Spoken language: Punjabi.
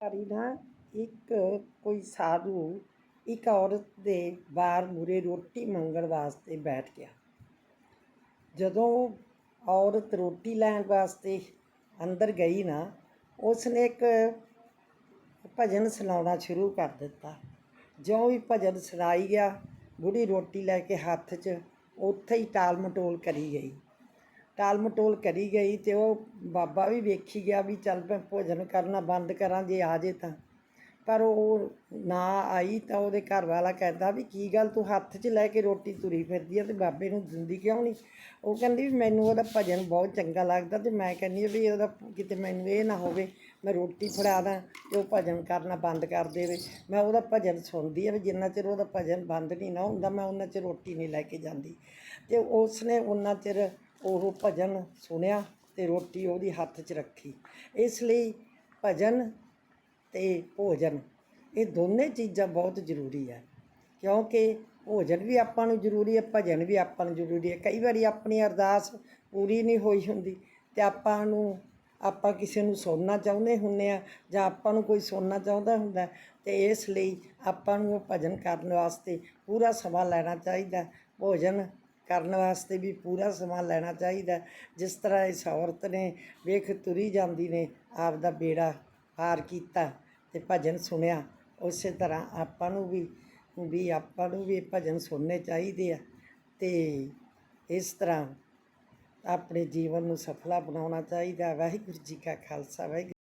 ਵਾਰੀ ਨਾ ਇੱਕ ਕੋਈ ਸਾਧੂ ਇੱਕ ਔਰਤ ਦੇ ਬਾਹਰ ਮੂਰੇ ਰੋਟੀ ਮੰਗਣ ਵਾਸਤੇ ਬੈਠ ਗਿਆ। ਜਦੋਂ ਔਰਤ ਰੋਟੀ ਲੈਣ ਵਾਸਤੇ ਅੰਦਰ ਗਈ ਨਾ, ਉਸਨੇ ਇੱਕ ਭਜਨ ਸੁਣਾਉਣਾ ਸ਼ੁਰੂ ਕਰ ਦਿੱਤਾ। ਜਿਉਂ ਵੀ ਭਜਨ ਸੁਣਾਈ ਗਿਆ, ਬੁੜੀ ਰੋਟੀ ਲੈ ਕੇ ਹੱਥ 'ਚ ਉੱਥੇ ਹੀ ਟਾਲ ਮਟੋਲ ਕਰੀ ਗਈ। ਟਾਲ ਮਟੋਲ ਕਰੀ ਗਈ ਤੇ ਉਹ ਬਾਬਾ ਵੀ ਵੇਖੀ ਗਿਆ ਵੀ ਚੱਲ ਮੈਂ ਭੋਜਨ ਕਰਨਾ ਬੰਦ ਕਰਾਂ ਜੇ ਆ ਜੇ ਤਾਂ। ਪਰ ਉਹ ਨਾ ਆਈ ਤਾਂ ਉਹਦੇ ਘਰ ਵਾਲਾ ਕਹਿੰਦਾ ਵੀ ਕੀ ਗੱਲ ਤੂੰ ਹੱਥ 'ਚ ਲੈ ਕੇ ਰੋਟੀ ਤੁਰੀ ਫਿਰਦੀ ਆ ਤੇ ਬਾਬੇ ਨੂੰ ਦਿੰਦੀ ਕਿਉਂ ਨਹੀਂ? ਉਹ ਕਹਿੰਦੀ ਵੀ ਮੈਨੂੰ ਉਹਦਾ ਭਜਨ ਬਹੁਤ ਚੰਗਾ ਲੱਗਦਾ ਤੇ ਮੈਂ ਕਹਿੰਦੀ ਹਾਂ ਵੀ ਉਹਦਾ ਕਿਤੇ ਮੈਨੂੰ ਇਹ ਨਾ ਹੋਵੇ, ਮੈਂ ਰੋਟੀ ਫੜਾ ਦਾਂ ਤੇ ਉਹ ਭਜਨ ਕਰਨਾ ਬੰਦ ਕਰ ਦੇਵੇ। ਮੈਂ ਉਹਦਾ ਭਜਨ ਸੁਣਦੀ ਆ ਵੀ ਜਿੰਨਾ ਚਿਰ ਉਹਦਾ ਭਜਨ ਬੰਦ ਨਹੀਂ ਨਾ ਹੁੰਦਾ, ਮੈਂ ਉਹਨਾਂ ਚਿਰ ਰੋਟੀ ਨਹੀਂ ਲੈ ਕੇ ਜਾਂਦੀ। ਤੇ ਉਸਨੇ ਉਹਨਾਂ ਚਿਰ ਉਹ ਭਜਨ ਸੁਣਿਆ ਤੇ ਰੋਟੀ ਉਹਦੀ ਹੱਥ 'ਚ ਰੱਖੀ। ਇਸ ਲਈ ਭਜਨ ਤੇ ਭੋਜਨ, ਇਹ ਦੋਨੇ ਚੀਜ਼ਾਂ ਬਹੁਤ ਜ਼ਰੂਰੀ ਹੈ ਕਿਉਂਕਿ ਭੋਜਨ ਵੀ ਆਪਾਂ ਨੂੰ ਜ਼ਰੂਰੀ ਹੈ ਭਜਨ ਵੀ ਆਪਾਂ ਨੂੰ ਜ਼ਰੂਰੀ ਹੈ ਕਈ ਵਾਰੀ ਆਪਣੀ ਅਰਦਾਸ ਪੂਰੀ ਨਹੀਂ ਹੋਈ ਹੁੰਦੀ ਤੇ ਆਪਾਂ ਨੂੰ, ਆਪਾਂ ਕਿਸੇ ਨੂੰ ਸੁਣਨਾ ਚਾਹੁੰਦੇ ਹੁੰਦੇ ਆ ਜਾਂ ਆਪਾਂ ਨੂੰ ਕੋਈ ਸੁਣਨਾ ਚਾਹੁੰਦਾ ਹੁੰਦਾ ਤੇ ਇਸ ਲਈ ਆਪਾਂ ਨੂੰ ਉਹ ਭਜਨ ਕਰਨ ਵਾਸਤੇ ਪੂਰਾ ਸਮਾਂ ਲੈਣਾ ਚਾਹੀਦਾ। ਭੋਜਨ ਕਰਨ ਵਾਸਤੇ ਵੀ ਪੂਰਾ ਸਮਾਂ ਲੈਣਾ ਚਾਹੀਦਾ ਜਿਸ ਤਰ੍ਹਾਂ ਇਸ ਔਰਤ ਨੇ ਵੇਖ ਤੁਰੀ ਜਾਂਦੀ ਨੇ ਆਪ ਦਾ ਬੇੜਾ ਪਾਰ ਕੀਤਾ ਤੇ ਭਜਨ ਸੁਣਿਆ, ਉਸੇ ਤਰ੍ਹਾਂ ਆਪਾਂ ਨੂੰ ਵੀ ਵੀ ਆਪਾਂ ਨੂੰ ਵੀ ਭਜਨ ਸੁਣਨੇ ਚਾਹੀਦੇ ਆ ਤੇ ਇਸ ਤਰ੍ਹਾਂ ਆਪਣੇ ਜੀਵਨ ਨੂੰ ਸਫਲਾ ਬਣਾਉਣਾ ਚਾਹੀਦਾ। ਵਾਹਿਗੁਰੂ ਜੀ ਕਾ ਖਾਲਸਾ, ਵਾਹਿਗੁਰੂ